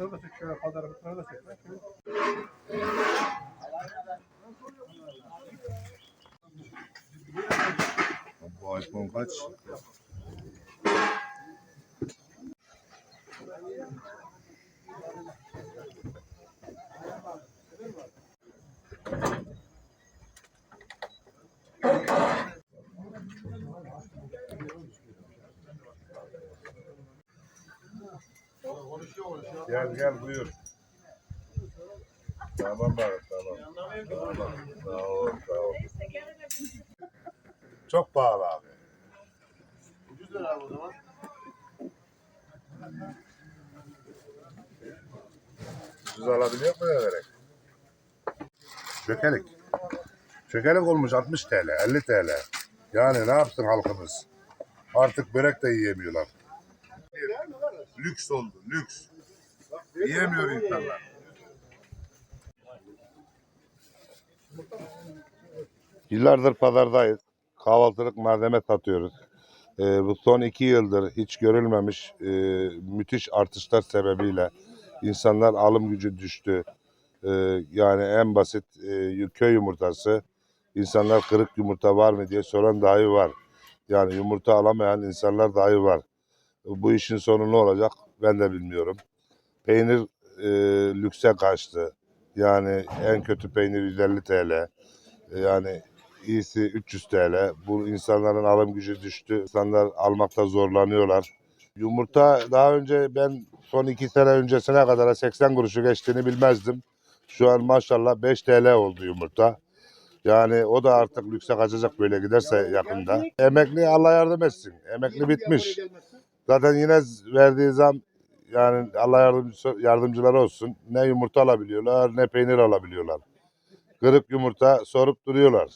Arbitrando-se. Pode. Thank you. Gel gel buyur. Tamam bari tamam. Tamam. Sağ ol sağ ol. Çok pahalı abi. Ucuz lira abi o zaman. Ucuz alabiliyor mu vererek? Çökelik. Çökelik olmuş 60 TL, 50 TL. Yani ne yapsın halkımız? Artık börek de yiyemiyorlar. Lüks oldu, lüks. Yiyemiyor insanlar. Yıllardır pazardayız. Kahvaltılık malzeme satıyoruz. Ee, bu son iki yıldır hiç görülmemiş e, müthiş artışlar sebebiyle insanlar alım gücü düştü. Ee, yani en basit e, köy yumurtası. İnsanlar kırık yumurta var mı diye soran dahi var. Yani yumurta alamayan insanlar dahi var. Bu işin sonu ne olacak ben de bilmiyorum. Peynir e, lükse kaçtı. Yani en kötü peynir 150 TL. E, Yani iyisi 300 TL. Bu insanların alım gücü düştü. İnsanlar almakta zorlanıyorlar. Yumurta daha önce ben son iki sene öncesine kadar 80 kuruşu geçtiğini bilmezdim. Şu an maşallah 5 TL oldu yumurta. Yani o da artık lükse kaçacak böyle giderse yakında. Emekli Allah yardım etsin. Emekli bitmiş. Zaten yine verdiği zam yani Allah yardımcısı, yardımcıları olsun. Ne yumurta alabiliyorlar ne peynir alabiliyorlar. Kırık yumurta sorup duruyorlar.